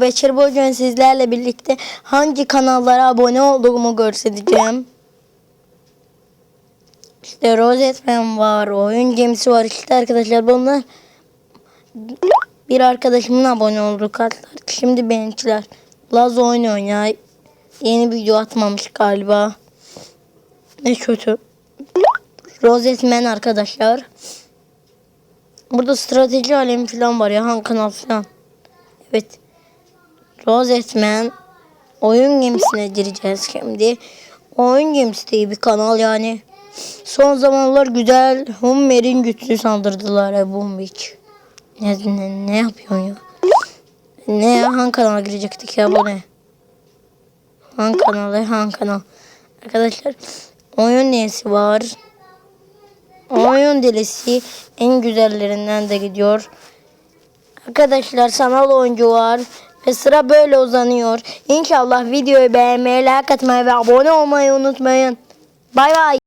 Beşir bugün sizlerle birlikte hangi kanallara abone olduğumu göstereceğim. İşte Rosetman var, oyun gemisi var. İşte arkadaşlar bunlar bir arkadaşımın abone olduğu kartlar. Şimdi benimkiler. Laz oynuyor ya. Yeni video atmamış galiba. Ne kötü. Rosetman arkadaşlar. Burada strateji alemi falan var ya han kanal falan. Evet. Rosetman oyun gemisine gireceğiz şimdi. Oyun gemisi diye bir kanal yani. Son zamanlar güzel Hummer'in güçlü sandırdılar Beach. Ne, ne, ne yapıyorsun ya? Ne ya? Hangi kanala girecektik ya bu ne? Hangi kanal? Hangi kanal? Arkadaşlar oyun neyesi var? Oyun delisi en güzellerinden de gidiyor. Arkadaşlar sanal oyuncu var ve sıra böyle uzanıyor. İnşallah videoyu beğenmeyi, like atmayı ve abone olmayı unutmayın. Bay bay.